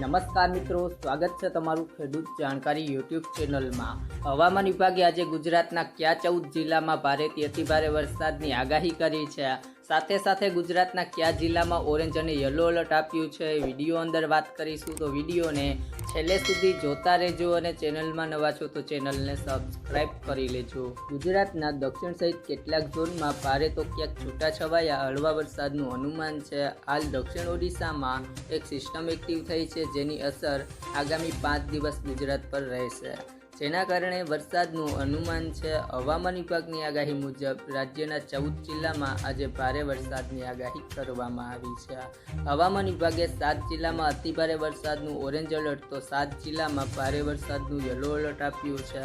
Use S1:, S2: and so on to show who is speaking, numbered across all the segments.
S1: નમસ્કાર મિત્રો, સ્વાગત છે તમારું ખેડૂત જાણકારી યુટ્યુબ ચેનલમાં. હવામાન વિભાગે આજે ગુજરાતના કયા ચૌદ જિલ્લામાં ભારેથી અતિભારે વરસાદની આગાહી કરી છે. સાથે સાથે ગુજરાતના કયા જિલ્લામાં ઓરેન્જ અને યલો એલર્ટ આપ્યું છે વીડિયો અંદર વાત કરીશું. તો વિડીયોને છેલ્લે સુધી જોતા રહેજો અને ચેનલમાં નવા છો તો ચેનલને સબસ્ક્રાઇબ કરી લેજો. ગુજરાતના દક્ષિણ સહિત કેટલાક ઝોનમાં ભારે તો ક્યાંક છૂટાછવાયા, હળવા વરસાદનું અનુમાન છે. હાલ દક્ષિણ ઓડિશામાં એક સિસ્ટમ એક્ટિવ થઈ છે જેની અસર આગામી પાંચ દિવસ ગુજરાત પર રહેશે. જેના કારણે વરસાદનું અનુમાન છે, હવામાન વિભાગની આગાહી મુજબ રાજ્યના ચૌદ જિલ્લામાં આજે ભારે વરસાદની આગાહી કરવામાં આવી છે. હવામાન વિભાગે સાત જિલ્લામાં અતિભારે વરસાદનું, ઓરેન્જ એલર્ટ તો સાત જિલ્લામાં ભારે વરસાદનું યલો એલર્ટ આપ્યું છે.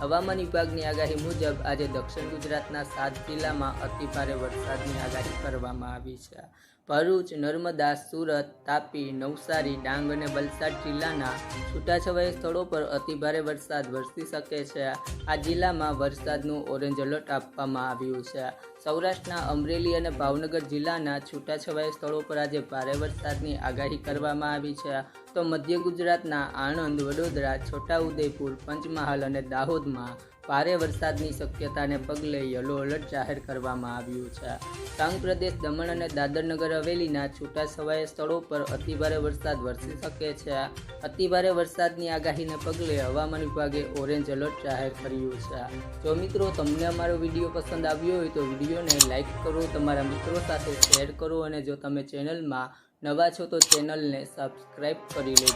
S1: હવામાન વિભાગની આગાહી મુજબ આજે દક્ષિણ ગુજરાતના સાત જિલ્લામાં અતિભારે વરસાદની આગાહી કરવામાં આવી છે. ભરૂચ, નર્મદા, સુરત, તાપી, નવસારી, ડાંગ અને વલસાડ જિલ્લાના છૂટાછવાયા સ્થળો પર અતિભારે વરસાદ વરસી શકે છે. આ જિલ્લામાં વરસાદનું ઓરેન્જ એલર્ટ આપવામાં આવ્યું છે. સૌરાષ્ટ્રના અમરેલી અને ભાવનગર જિલ્લાના છૂટાછવાયા સ્થળો પર આજે ભારે વરસાદની આગાહી કરવામાં આવી છે. તો મધ્ય ગુજરાતના આણંદ, વડોદરા, છોટાઉદેપુર, પંચમહાલ અને દાહોદમાં ભારે વરસાદની શક્યતાને પગલે યલો એલર્ટ જાહેર કરવામાં આવ્યું છે. ડાંગ પ્રદેશ, દમણ અને દાદરનગર હવેલીના છૂટાછવાયા સ્થળો પર અતિભારે વરસાદ વરસી શકે છે. અતિભારે વરસાદની આગાહીને પગલે હવામાન વિભાગે ઓરેન્જ એલર્ટ જાહેર કર્યું છે. જો મિત્રો તમને અમારો વીડિયો પસંદ આવ્યો હોય તો વિડીયોને લાઇક કરો, તમારા મિત્રો સાથે શેર કરો અને જો તમે ચેનલમાં નવા છો તો ચેનલને સબસ્ક્રાઈબ કરી લેજો.